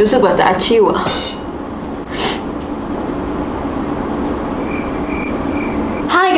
รู้สึกว่าจะอาชิวอะ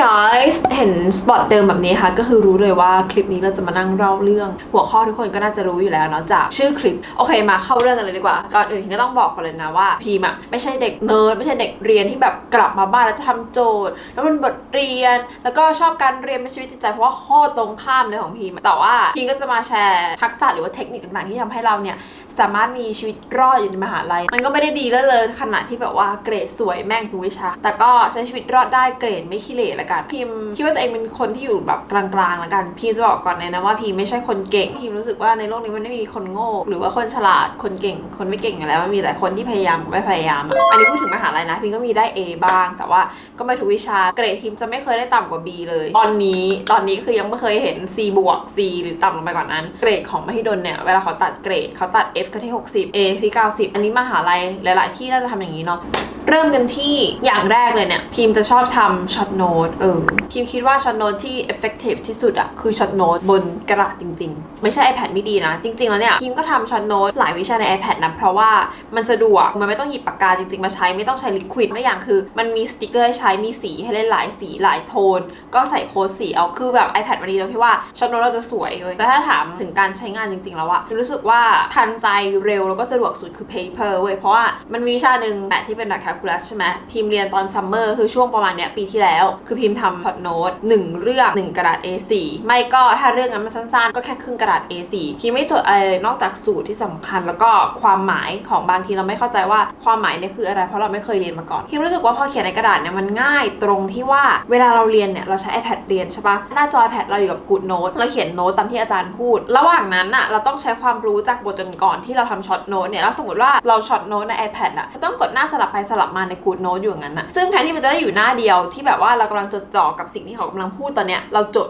guys เห็นสปอตเดิมแบบนี้ค่ะก็คือรู้เลยว่าคลิปนี้เราจะมานั่งเล่าเรื่อง หัวข้อทุกคนก็น่าจะรู้อยู่แล้วเนาะจากชื่อคลิป โอเคมาเข้าเรื่องกันเลยดีกว่า ก่อนอื่นก็ต้องบอกก่อนเลยนะว่าพีมอะไม่ใช่เด็กเนิร์ดไม่ใช่เด็กเรียนที่แบบกลับมาบ้านแล้วจะทำโจทย์ แล้วมันบทเรียน แล้วก็ชอบการเรียนเป็นชีวิตจิตใจเพราะว่าข้อตรงข้ามเลยของพีมแต่ว่าพีมก็จะมาแชร์ทักษะหรือว่าเทคนิคต่างๆที่ทำให้เราเนี่ยสามารถมีชีวิตรอดอยู่ในมหาลัย มันก็ไม่ได้ดีเลิศเลยขนาดที่แบบว่าเกรดสวยแม่งทุกวิชา แต่ก็ใช้ชีวิตรอดได้เกรดไม่ขี้เหร่ละกันพิมคิดว่าตัวเองเป็นคนที่อยู่แบบกลางๆละกันพิมจะบอกก่อนเลยนะว่าพิมไม่ใช่คนเก่งพิมรู้สึกว่าในโลกนี้มันไม่มีคนโง่ หรือว่าคนฉลาดคนเก่ง คนไม่เก่งอยู่แล้วมันมีแต่คนที่พยายามไม่พยายามอันนี้พูดถึงมหาลัยนะพิมก็มีได้ A บ้าง แต่ว่าก็ไม่ทุกวิชาเกรดพิมจะไม่เคยได้ต่ำกว่า B เลย ตอนนี้ตอนนี้คือยังไม่เคยเห็น C บวก C หรือต่ำลงไปกว่านั้น เกรดของมหิดลเนี่ยเวลาเขาตัดเกรดเขาตัด F กันที่ 60 A ที่ 90 อันนี้มหาลัยหลาย ๆ ที่น่าจะทำอย่างนี้เนาะ เริ่มกันที่อย่างแรกเลยเนี่ย พิมจะชอบทำช็อตโน้ตเออพิมคิดว่าช็อตโน้ตที่ effective ที่สุดอะคือช็อตโน้ตบนกระดาษจริง ๆ ไม่ใช่ iPad ไม่ดีนะ จริง ๆ แล้วเนี่ยพิมก็ทำช็อตโน้ตหลายวิชาใน iPad นะ เพราะว่ามันสะดวกมันไม่ต้องหยิบปากกาจริง ๆ มาใช้ไม่ต้องใช้ลิควิดไม่อย่างคือ มันมีสติกเกอร์ให้ใช้มีสีให้เล่นหลายสีหลายโทน ก็ใส่โค้ดสีเอาคือแบบ iPad มันดีตรงที่ว่าช็อตโน้ตเราจะสวยเลยแต่ถ้าถามถึงการใช้งานจริง ๆ แล้วอะรู้สึกว่าทันใจเร็วแล้วก็สะดวกสุดคือ paper เว้ยเพราะว่ามันมีวิชาหนึ่งแบบที่เป็นแบบ calculus ใช่ไหมพิมพ์เรียนตอนซัมเมอร์คือช่วงประมาณเนี้ยปีที่แล้ว คือพิมพ์ทำช็อตโน้ตหนึ่งเรื่องหนึ่งกระดาษ A4 ไม่ก็ถ้าเรื่องนั้นมันสั้นๆ ก็แค่ครึ่งกระดาษ A4 พิมไม่จดอะไรเลยนอกจากสูตรที่สำคัญ แล้วก็ความหมายของบางทีเราไม่เข้าใจว่าความหมายเนี่ยคืออะไรเพราะเราไม่เคยเรียนมาก่อนพิมรู้สึกว่าพอเขียนในกระดาษเนี่ยมันง่ายตรงที่ว่าเวลาเราเรียนเนี่ยเราใช้ iPad เรียนใช่ปะหน้าจอ iPad เราอยู่กับ Good Note เราเขียนโน้ตตามที่อาจารย์พูด ระหว่างนั้นอะเราต้องใช้ความรู้จากบทก่อนที่เราทำช็อตโน้ตเนี่ยแล้วสมมติว่าเราช็อตโน้ตใน iPad อะเราต้องกดหน้าสลับไปสลับมาใน Good Note อยู่อย่างนั้นอะซึ่งแทนที่มันจะได้อยู่หน้าเดียวที่แบบว่าเรากำลังจดจ่อกับสิ่งที่เขากำลังพูดตอนเนี้ยเราจด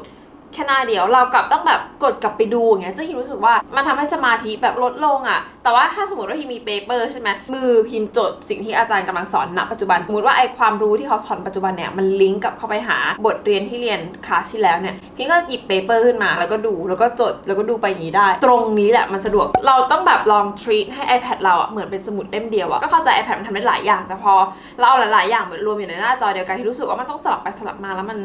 แค่หน้าเดียวเรากลับต้องแบบกดกลับไปดูอย่างเงี้ยซึ่งพิมรู้สึกว่ามันทำให้สมาธิแบบลดลงอะ่ะ แต่ว่าถ้าสมมติว่าพิมมีเปเปอร์ใช่ไหมมือพิมจดสิ่งที่อาจารย์กำลังสอนณปัจจุบันสมมติว่าไอความรู้ที่เขาสอนปัจจุบันเนี่ยมันลิงก์กับเข้าไปหาบทเรียนที่เรียนคลาสที่แล้วเนี่ยพิมก็หยิบเปเปอร์ขึ้นมาแล้วก็ดูแล้วก็จดแล้วก็ดูไปอย่างนี้ได้ ตรงนี้แหละมันสะดวกเราต้องแบบลอง treat ให้ iPad เราอะ่ะเหมือนเป็นสมุดเล่มเดียวอะ่ะก็เข้าใจ iPad มันทำได้หลายอย่างแต่พอเราเอาหลายๆอย่างมารวมอยู่ในหน้าจอเดียวกันที่รู้สึกว่ามันต้องสลับไปสลับมาแล้วมัน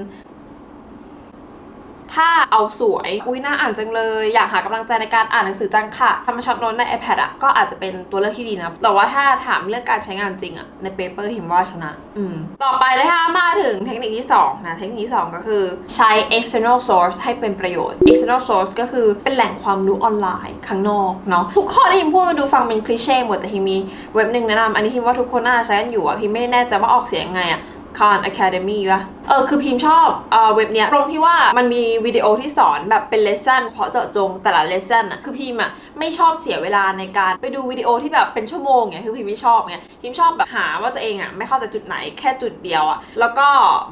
ถ้าเอาสวย อุ้ยน่าอ่านจังเลย อยากหากำลังใจในการอ่านหนังสือจังค่ะทำมาช็อตโน้ตใน iPad อะก็อาจจะเป็นตัวเลือกที่ดีนะ แต่ว่าถ้าถามเรื่องการใช้งานจริงอะในเปเปอร์หิมว่าชนะ อืม ต่อไปเลยค่ะมาถึงเทคนิคที่ 2 นะ เทคนิคที่ 2 ก็คือใช้ external source ให้เป็นประโยชน์ external source ก็คือเป็นแหล่งความรู้ออนไลน์ข้างนอกเนาะทุกข้อที่หิมพูดมาดูฟังเป็นคลิเช่หมดแต่หิมมีเว็บหนึ่งแนะนำอันนี้หิมว่าทุกคนน่าจะใช้กันอยู่อะพิมไม่แน่ใจว่าออกเสียงไงอะ Khan Academy ป่ะเออคือพิมพ์ชอบเออเว็บเนี้ยตรงที่ว่ามันมีวิดีโอที่สอนแบบเป็นเลส o n เพราะเจาะจงแต่ละเลส o n อะคือพิมพ์อะไม่ชอบเสียเวลาในการไปดูวิดีโอที่แบบเป็นชั่วโมงไงคือพิมพ์ไม่ชอบไงพิมพ์ชอบแบบหาว่าตัวเองอะไม่เข้าใจจุดไหนแค่จุดเดียวอะแล้วก็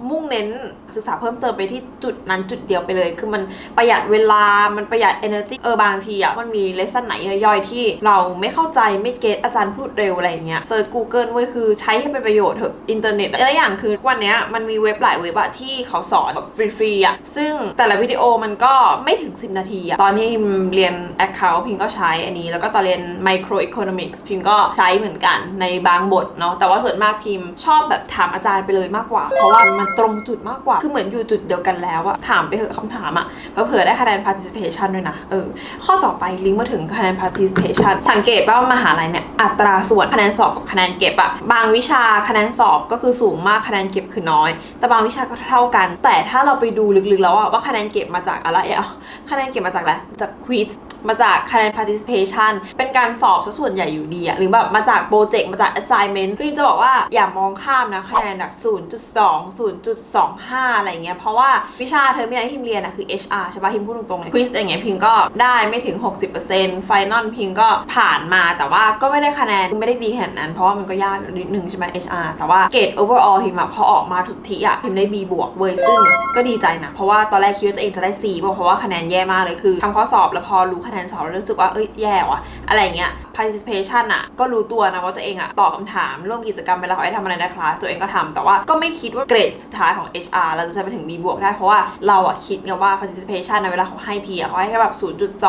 มุ่งเน้นศึกษาเพิ่มเติมไปที่จุดนั้นจุดเดียวไปเลย คือมันประหยัดเวลามันประหยัด energy เออบางทีอะมันมีเลส o n ไหนย่อยๆ ที่เราไม่เข้าใจไม่เก็ตอาจารย์พูดเร็วอะไรเงี้ยเซิร์ช Google เว้ยคือใช้ให้เป็นประโยชน์เถอะอินเทอร์เน็ตและอย่างคือวันเนี้ยมันมีเว็บหลายเว็บอะที่เขาสอนแบบฟรีๆอะซึ่งแต่ละวิดีโอมันก็ไม่ถึง 10 นาทีอะตอนที่พิมเรียน Account พิมก็ใช้อันนี้ แล้วก็ตอนเรียน Micro Economics พิมก็ใช้เหมือนกันในบางบทเนาะแต่ว่าส่วนมากพิมชอบแบบถามอาจารย์ไปเลยมากกว่า เพราะว่ามันตรงจุดมากกว่า คือเหมือนอยู่จุดเดียวกันแล้วอะถามไปเถอะคำถามอะเผื่อได้คะแนน participation ด้วยนะเออข้อต่อไปลิงก์มาถึงคะแนน participation สังเกตว่ามหาลัยเนี่ยอัตราส่วนคะแนนสอบกับคะแนนเก็บอะบางวิชาคะแนนสอบก็คือสูงมากคะแนนเก็บคือน้อย แต่บางวิชาก็เท่ากัน แต่ถ้าเราไปดูลึกๆแล้วอะว่าคะแนนเก็บมาจากอะไรอะคะแนนเก็บมาจากอะไรจากควิส มาจากคะแนน participation เป็นการสอบซะส่วนใหญ่อยู่ดีอะหรือแบบมาจากโปรเจกต์มาจาก assignment คือจะบอกว่าอย่ามองข้ามนะคะแนนแบบ 0.2 0.25 อะไรเงี้ย เพราะว่าวิชาเทอมที่พิมเรียนอะคือ HR ใช่ปะพิมพูดตรงๆเลยควิสอย่างเงี้ยพิมก็ได้ไม่ถึง 60%ไฟนอลพิมก็ผ่านมาแต่ว่าก็ไม่ได้คะแนนไม่ได้ดีขนาดนั้น เพราะว่ามันก็ยากนิดนึงใช่ไหม HR แต่ว่าเกรด overall พิมอะพอออกมาทุกทีอะพิมได้ B บวกเว้ยซึ่งก็ดีใจนะเพราะว่าตอนแรกคิดว่าตัวเองจะได้ C เพราะว่าคะแนนแย่มากเลยคือทำข้อสอบแล้วพอรู้คะแนนสอบแล้วรู้สึกว่าเอ้ยแย่ว่ะอะไรเงี้ย participation อะก็รู้ตัวนะว่าตัวเองอะตอบคำถามร่วมกิจกรรมเวลาเขาให้ทำอะไรในคลาสตัวเองก็ทำแต่ว่าก็ไม่คิดว่าเกรดสุดท้ายของ HR เราจะไปถึง B บวกได้เพราะว่าเราอะคิดไงว่า participation ในเวลาเขาให้ทีอะเขาให้แค่แบบ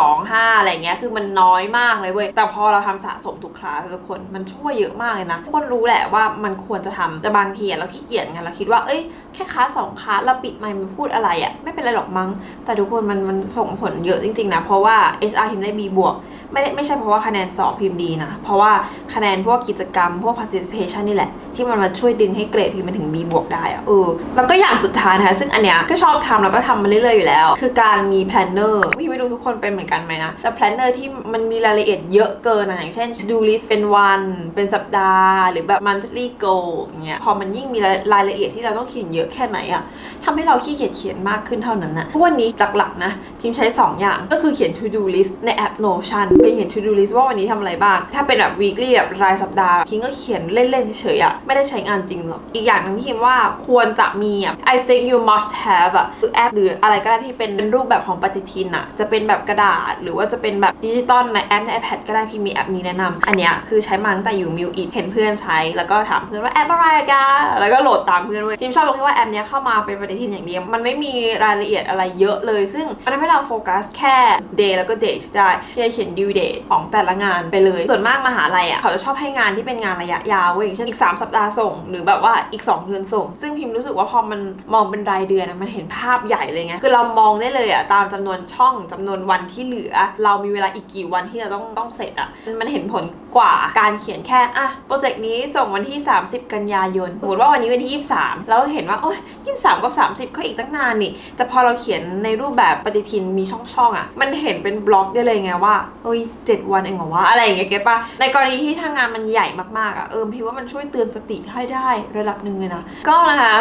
0.25 อะไรเงี้ยคือมันน้อยมากเลยเว้ยแต่พอเราทำสะสมทุกคลาสทุกคนมันช่วยเยอะมากเลยนะคนรู้แหละว่ามันควรจะทำแต่บางทีอะเราขี้เกียจไงเราคิดว่าเอ้ยแค่คลาสสองคลาสเราปิดไมค์มันพูดอะไรอะไม่เป็นไรหรอกมั้ง แต่ทุกคนมันมันส่งผลเยอะจริงๆนะเพราะว่า HR พิมได้ B บวกไม่ได้ไม่ใช่เพราะว่าคะแนนสอบพิมพ์ดีนะ เพราะว่าคะแนนพวกกิจกรรม พวก participation นี่แหละ ที่มันมาช่วยดึงให้เกรดพิมพ์มันถึง B บวกได้อะเออแล้วก็อย่างสุดท้ายนะคะซึ่งอันเนี้ยก็ชอบทำแล้วก็ทำมาเรื่อยๆอยู่แล้ว คือการมี planner พี่ไม่รู้ทุกคนเป็นเหมือนกันไหมนะ แต่ planner ที่มันมีรายละเอียดเยอะเกินนะอย่างเช่น to do list เป็นวัน เป็นสัปดาห์ หรือแบบ monthly goal อย่างเงี้ยพอมันยิ่งมีรายละเอียดที่เราต้องเขียนเยอะแค่ไหนอะทำให้เราขี้เกียจเขียนมากขึ้นเท่านั้นนะทุกวันนี้หลักๆนะ พิมพ์ใช้ 2 อย่าง ก็คือเขียน to do list ในแอป Notion ไปเขียน to do list ว่าวันนี้ทำอะไรบ้าง ถ้าเป็นแบบ weekly แบบรายสัปดาห์พิมก็เขียนเล่น ๆ เฉยๆอะไม่ได้ใช้งานจริงหรอก อีกอย่างหนึงที่พิมว่าควรจะมีอะ I think you must have อะคือแอปหรืออะไรก็ได้ที่เป็นเป็นรูปแบบของปฏิทินอะจะเป็นแบบกระดาษ หรือว่าจะเป็นแบบดิจิตอลในแอปใน iPad ก็ได้พิมมีแอปนี้แนะนำอันเนี้ยคือใช้มาตั้งแต่อยู่มิวอิเห็นเพื่อนใช้ แล้วก็ถามเพื่อนว่าแอปอะไรอะกาแล้วก็โหลดตามเพื่อนเว้ยพิมชอบตรงที่ว่าแอปเนี้ยเข้ามาเป็นปฏิทินอย่างเดียวมันไม่มีรายละเอียดอะไรเยอะเลย ซึ่งมันทำให้เราโฟกัสแค่ day แล้วก็ date ได้ที่จะเขียน due date ของแต่ละงานไปเลย ส่วนมากมหาลัยอะเขาจะชอบให้งานที่เป็นงานระยะยาวเว้ยอย่างเช่นอีก 3 สัปดาห์ส่ง หรือแบบว่าอีก 2 เดือนส่ง ซึ่งพิมรู้สึกว่าพอมันมองเป็นรายเดือนมันเห็นภาพใหญ่เลยไงคือเรามองได้เลยอะตามจำนวนช่องจำนวนวันที่เหลือ เรามีเวลาอีกกี่วันที่เราต้องต้องเสร็จอะมันเห็นผลกว่าการเขียนแค่อะโปรเจกต์นี้ส่งวันที่ 30 กันยายนสมมติว่าวันนี้วันที่ 23 แล้วเห็นว่าโอ้ย23 กับ 30 ก็อีกตั้งนานนี่แต่พอเราเขียนในรูปแบบปฏิทินมีช่องๆอะ มันเห็นเป็นบล็อกได้เลยไงว่าเอ้ยเจ็ดวันเองเหรอวะอะไรอย่างเงี้ยเก็ตปะในกรณีที่ทางงานมันใหญ่มากๆอะเออพี่ว่ามันช่วยเตือนสติให้ได้ระดับหนึ่งเลยนะก็นะคะ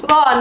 ทุกคน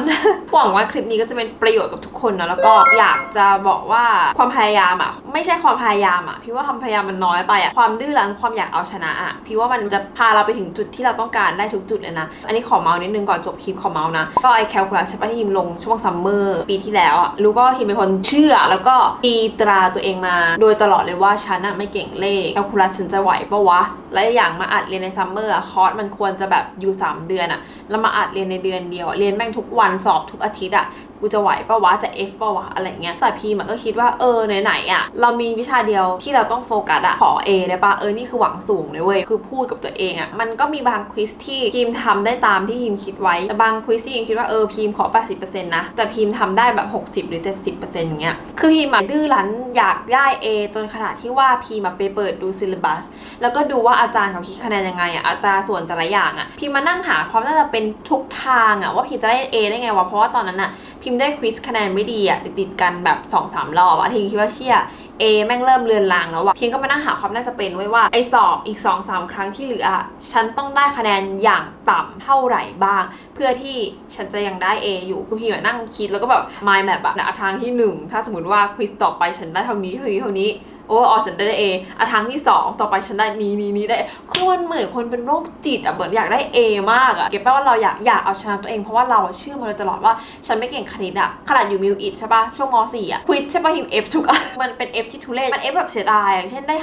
หวังว่าคลิปนี้ก็จะเป็นประโยชน์กับทุกคนนะแล้วก็อยากจะบอกว่าความพยายามอะไม่ใช่ความพยายามอะพี่ว่าความพยายามมันน้อยไปอะความดื้อรั้นความอยากเอาชนะอะพี่ว่ามันจะพาเราไปถึงจุดที่เราต้องการได้ทุกจุดเลยนะอันนี้ขอเมาส์นิดนึงก่อนจบคลิปขอเมาส์นะก็ไอแคลคูลัสใช่ปะที่ฮิมลงช่วงซัมเมอร์ปีที่แล้วอะรู้ก็ฮิมเป็นคนเชื่อ แล้วก็ตีตราตัวเองมา โดยตลอดเลยว่าฉันอะไม่เก่งเลขแคลคูลัสฉันจะไหวปะวะและอย่างมาอัดเรียนในซัมเมอร์คอร์สมันควรจะแบบอยู่ 3 เดือนอะแล้วมาอัดเรียนในเดือนเดียวเรียนแม่งทุกวันสอบทุกอาทิตย์อะ กูจะไหวปะวะจะ F ปะวะอะไรเงี้ยแต่พีมันก็คิดว่าเออไหนๆอะเรามีวิชาเดียวที่เราต้องโฟกัสอะขอ A ได้ปะเออนี่คือหวังสูงเลยเว้ยคือพูดกับตัวเองอะมันก็มีบางควิสที่พีมทำได้ตามที่พีมคิดไว้แต่บางควิสที่พีมคิดว่าเออพีมขอ 80%นะแต่พีมทำได้แบบ 60 หรือ 70%อย่างเงี้ยคือพีมอะดื้อรั้นอยากได้ A จนขนาดที่ว่าพีมอะไปเปิดดูซิลบัสแล้วก็ดูว่าอาจารย์เขาคิดคะแนนยังไงอะอัตราส่วนแต่ละอย่างอะพิมมานั่งหาความน่าจะเป็นทุกทางอะว่าพิมจะได้ A ได้ไงวะเพราะว่าตอนนั้นอะ พิมได้ควิสคะแนนไม่ดีอะติดๆกันแบบ2อสามรอบอะทีมคิดว่าเชี่ย A แม่งเริ่มเลือนลางแล้วว่ะพิมก็มานั่งหาความน่าจะเป็นไว้ว่าไอสอบอีก2อสาครั้งที่เหลืออะฉันต้องได้คะแนนอย่างต่ำเท่าไหร่บ้าง เพื่อที่ฉันจะยังได้ A อยู่คือพิมนั่งคิดแล้วก็แบบ mind map อะทางที่หนึ่งถ้าสมมติว่าควิสต่อไปฉันได้เท่านี้เท่านี้เท่านี้ โอ้ออฉันได้เออะทางที่ 2 ต่อไปฉันได้นี้นี้นี้ได้คือมันเหมือนคนเป็นโรคจิตอะเหมือนอยากได้ A มากอะเก็บแปลว่าเราอยากอยากเอาชนะตัวเองเพราะว่าเราอะเชื่อมาโดยตลอดว่าฉันไม่เก่งคณิตอะขนาดอยู่มิวอิดใช่ปะช่วงม .4 อะควิสใช่ปะหิม F ทุกอันมันเป็น F ที่ทุเรศมัน F แบบเสียดายอย่างเช่นได้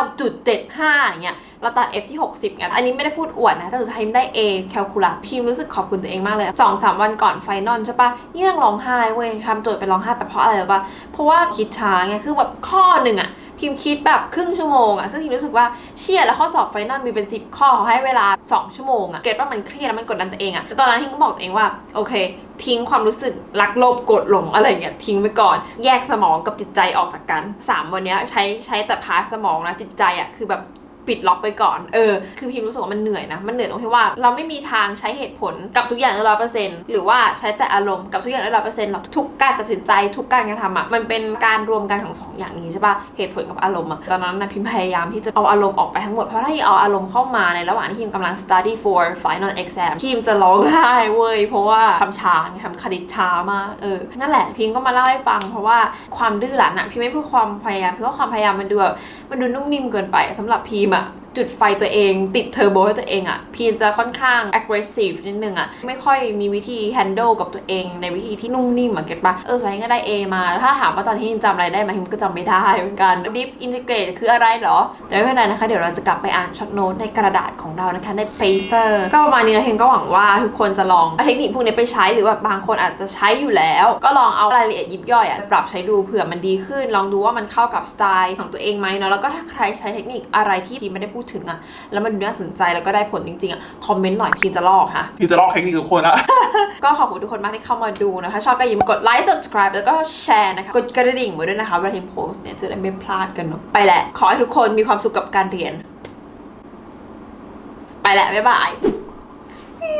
59.75อย่างเงี้ย เราตัด F ที่ 60ไงอันนี้ไม่ได้พูดอวดนะ แต่สุดท้ายพิมได้ A แคลคูลัสพิมรู้สึกขอบคุณตัวเองมากเลยสองสามวันก่อนไฟนอลใช่ปะนี่ยังร้องไห้เว้ยทำโจทย์ไปร้องไห้ไปเพราะอะไรหรือปะเพราะว่าคิดช้าไงคือแบบข้อหนึ่งอะพิมคิดแบบครึ่งชั่วโมงอะซึ่งพิมรู้สึกว่าเชี่ยแล้วข้อสอบไฟนอลมีเป็น 10 ข้อเขาให้เวลา 2 ชั่วโมงอะเก็ตว่ามันเครียดแล้วมันกดดันตัวเองอะแต่ตอนนั้นพิมก็บอกตัวเองว่าโอเค ทิ้งความรู้สึกรักโลภกรธหลงอะไรเงี้ยทิ้งไปก่อน แยกสมองกับจิตใจออกจากกันสามวันนี้ใช้ใช้แต่พาร์ทสมองนะจิตใจอะคือแบบ ปิดล็อกไปก่อน เออ คือพิมรู้สึกว่ามันเหนื่อยนะ มันเหนื่อยตรงที่ว่าเราไม่มีทางใช้เหตุผลกับทุกอย่างได้ร้อยเปอร์เซ็นต์หรือว่าใช้แต่อารมณ์กับทุกอย่างได้ร้อยเปอร์เซ็นต์หรอกทุกการตัดสินใจทุกการกระทำอะ มันเป็นการรวมกันของสองอย่างนี้ใช่ปะเหตุผลกับอารมณ์อะ ตอนนั้นนะพิมพยายามที่จะเอาอารมณ์ออกไปทั้งหมด เพราะถ้าเอาอารมณ์เข้ามาในระหว่างที่พิมกำลัง study for final exam พิมจะร้องไห้เว้ย เพราะว่าทำช้าไงทำคณิตช้ามาก เออ นั่นแหละพิมก็มาเล่าให้ฟัง เพราะว่าความดื้อรั้นอะพิมไม่พูดความพยายามพิมว่าความพยายามมันดูแบบมันดูนุ่มนิ่มเกินไปสำหรับพิมอะจุดไฟตัวเองติดเทอร์โบให้ตัวเองอะพีนจะค่อนข้าง aggressive นิดนึงอะไม่ค่อยมีวิธี handle กับตัวเอง ในวิธีที่นุ่มนิ่มเหมือะเก็ตปะเออสายก็ได้ A มาถ้าถามว่าตอนที่พินจำอะไรได้ไหมพินก็จำไม่ได้เหมือนกัน deep integrate คืออะไรเหรอ แต่ไม่เป็นไรนะคะ เดี๋ยวเราจะกลับไปอ่านช็อตโน้ตในกระดาษของเรานะคะใน paper ก็ประมาณนี้นะเฮงก็หวังว่าทุกคนจะลองเทคนิคพวกนี้ไปใช้หรือแบบบางคนอาจจะใช้อยู่แล้ว ก็ลองเอารายละเอียดยิบย่อยอะไปปรับใช้ดูเผื่อมันดีขึ้น ลองดูว่ามันเข้ากับสไตล์ของตัวเองไหมเนาะแล้วก็ถ้าใครใช้เทคนิคอะไรที่พีไม่ได้พูดถึงอะแล้วมันดูน่าสนใจแล้วก็ได้ผลจริงๆอะคอมเมนต์หน่อยพีจะลอกค่ะ พี่จะลอกเทคนิคทุกคนละ ก็ขอบคุณทุกคนมากที่เข้ามาดูนะคะ ชอบก็อย่าลืมกดไลค์ subscribe แล้วก็แชร์นะคะ กดกระดิ่งไว้ด้วยนะคะเวลาทีมโพสต์เนี่ยจะได้ไม่พลาดกันเนาะไปแหละขอให้ทุกคนมีความสุขกับการเรียน ไปแหละบ๊ายบาย We